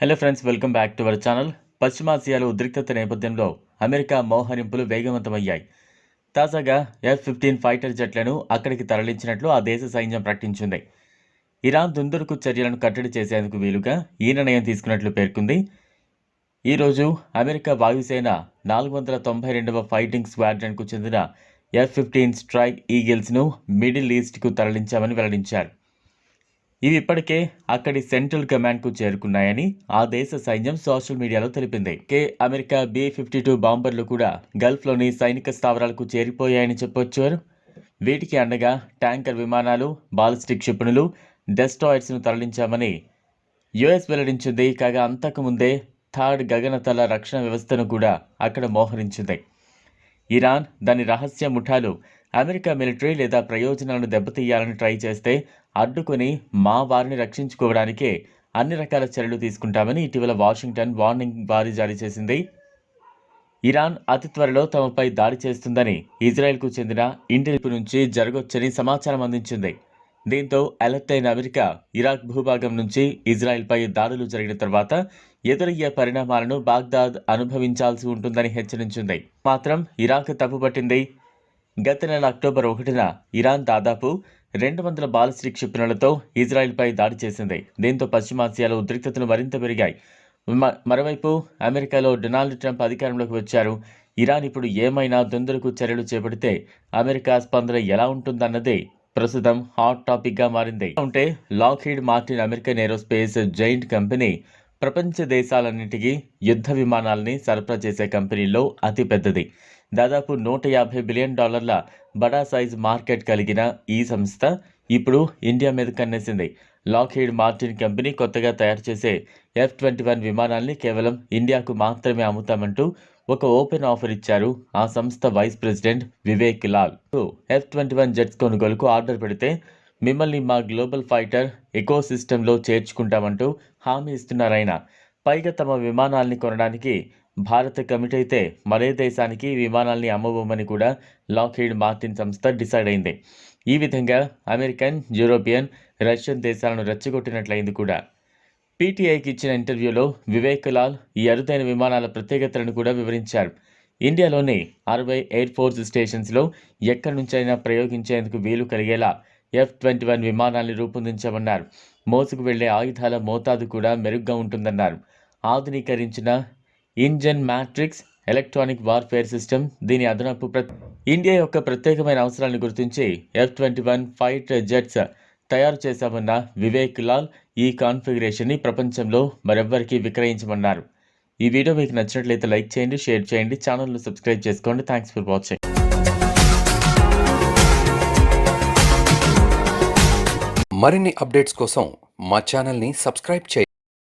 Hello friends welcome back to our channel పశ్చిమాసియాలో ఉద్రిక్తత నేపథ్యంలో అమెరికా మోహరింపులు వేగవంతమయ్యాయి. తాజాగా ఎఫ్ ఫిఫ్టీన్ ఫైటర్ జెట్లను అక్కడికి తరలించినట్లు ఆ దేశ సైన్యం ప్రకటించింది. ఇరాన్ దుందుడుకు చర్యలను కట్టడి చేసేందుకు వీలుగా ఈ నిర్ణయం తీసుకున్నట్లు పేర్కొంది. ఈరోజు అమెరికా వాయుసేన నాలుగు వందల తొంభై రెండవ ఫైటింగ్ స్క్వాడ్రన్కు చెందిన ఎఫ్ ఫిఫ్టీన్ స్ట్రైక్ ఈగిల్స్ను మిడిల్ ఈస్ట్కు తరలించామని వెల్లడించారు. ఇవి ఇప్పటికే అక్కడి సెంట్రల్ కమాండ్కు చేరుకున్నాయని ఆ దేశ సైన్యం సోషల్ మీడియాలో తెలిపింది. కే అమెరికా బి ఫిఫ్టీ టూ బాంబర్లు కూడా గల్ఫ్లోని సైనిక స్థావరాలకు చేరిపోయాయని చెప్పొచ్చారు. వీటికి అండగా ట్యాంకర్ విమానాలు బాలిస్టిక్ క్షిపణులు డెస్ట్రాయిడ్స్ను తరలించామని యుఎస్ వెల్లడించింది. కాగా అంతకుముందే థర్డ్ గగనతల రక్షణ వ్యవస్థను కూడా అక్కడ మోహరించింది. ఇరాన్ దాని రహస్య ముఠాలు అమెరికా మిలిటరీ లేదా ప్రయోజనాలను దెబ్బతీయాలని ట్రై చేస్తే అడ్డుకొని మా వారిని రక్షించుకోవడానికే అన్ని రకాల చర్యలు తీసుకుంటామని ఇటీవల వాషింగ్టన్ వార్నింగ్ వారి జారీ చేసింది. ఇరాన్ అతి త్వరలో తమపై దాడి చేస్తుందని ఇజ్రాయెల్కు చెందిన ఇంటెలిపు నుంచి జరగొచ్చని సమాచారం అందించింది. దీంతో అలర్ట్ అయిన అమెరికా ఇరాక్ భూభాగం నుంచి ఇజ్రాయెల్పై దాడులు జరిగిన తర్వాత ఎదురయ్యే పరిణామాలను బాగ్దాద్ అనుభవించాల్సి ఉంటుందని హెచ్చరించింది. మాత్రం ఇరాక్ తప్పుపట్టింది. గత నెల అక్టోబర్ ఒకటిన ఇరాన్ దాదాపు రెండు వందల బాలిస్టిక్ క్షిపణులతో ఇజ్రాయెల్పై దాడి చేసింది. దీంతో పశ్చిమాసియాలో ఉద్రిక్తతలు మరింత పెరిగాయి. మ- మరోవైపు అమెరికాలో డొనాల్డ్ ట్రంప్ అధికారంలోకి వచ్చారు. ఇరాన్ ఇప్పుడు ఏమైనా దుందరకు చర్యలు చేపడితే అమెరికా స్పందన ఎలా ఉంటుందన్నదే ప్రస్తుతం హాట్ టాపిక్గా మారింది. ఉంటే Lockheed Martin American aerospace giant company ప్రపంచ దేశాలన్నింటికీ యుద్ధ విమానాలని సరఫరా చేసే కంపెనీల్లో అతిపెద్దది. దాదాపు నూట యాభై బిలియన్ డాలర్ల బడా సైజ్ మార్కెట్ కలిగిన ఈ సంస్థ ఇప్పుడు ఇండియా మీద కన్నేసింది. లాక్హీడ్ మార్టిన్ కంపెనీ కొత్తగా తయారు చేసే ఎఫ్ ట్వంటీ వన్ విమానాల్ని కేవలం ఇండియాకు మాత్రమే అమ్ముతామంటూ ఒక ఓపెన్ ఆఫర్ ఇచ్చారు ఆ సంస్థ vice president Vivek Lal. F twenty one jets కొనుగోలుకు ఆర్డర్ పెడితే మిమ్మల్ని మా గ్లోబల్ ఫైటర్ ఎకో సిస్టంలో చేర్చుకుంటామంటూ హామీ ఇస్తున్నారాయన పైగా తమ విమానాల్ని కొనడానికి భారత కమిటీ అయితే మరే దేశానికి విమానాల్ని అమ్మబోమని కూడా లాక్హీడ్ మార్టిన్ సంస్థ డిసైడ్ అయింది. ఈ విధంగా అమెరికన్ యూరోపియన్ రష్యన్ దేశాలను రెచ్చగొట్టినట్లయింది కూడా. పీటీఐకి ఇచ్చిన ఇంటర్వ్యూలో వివేక్ లాల్ ఈ అరుదైన విమానాల ప్రత్యేకతలను కూడా వివరించారు. ఇండియాలోని అరవై ఎయిర్ ఫోర్స్ స్టేషన్స్లో ఎక్కడి నుంచైనా ప్రయోగించేందుకు వీలు కలిగేలా ఎఫ్ ట్వంటీ వన్ విమానాల్ని రూపొందించామన్నారు. మోసుకు వెళ్ళే ఆయుధాల మోతాదు కూడా మెరుగ్గా ఉంటుందన్నారు. ఆధునీకరించిన engine matrix electronic warfare system దీని అదనపు ప్ర ఇండియా యొక్క ప్రత్యేకమైన అవసరాలను గుర్తించి F twenty one fighter jets తయారు చేశామన్న వివేక్ లాల్ ఈ కాన్ఫిగరేషన్ని ప్రపంచంలో మరెవ్వరికీ విక్రయించమన్నారు. ఈ వీడియో మీకు నచ్చినట్లయితే లైక్ చేయండి షేర్ చేయండి ఛానల్ను సబ్స్క్రైబ్ చేసుకోండి. Thanks for watching. మరిన్ని అప్డేట్స్ కోసం మా ఛానల్ని సబ్స్క్రైబ్ చేయండి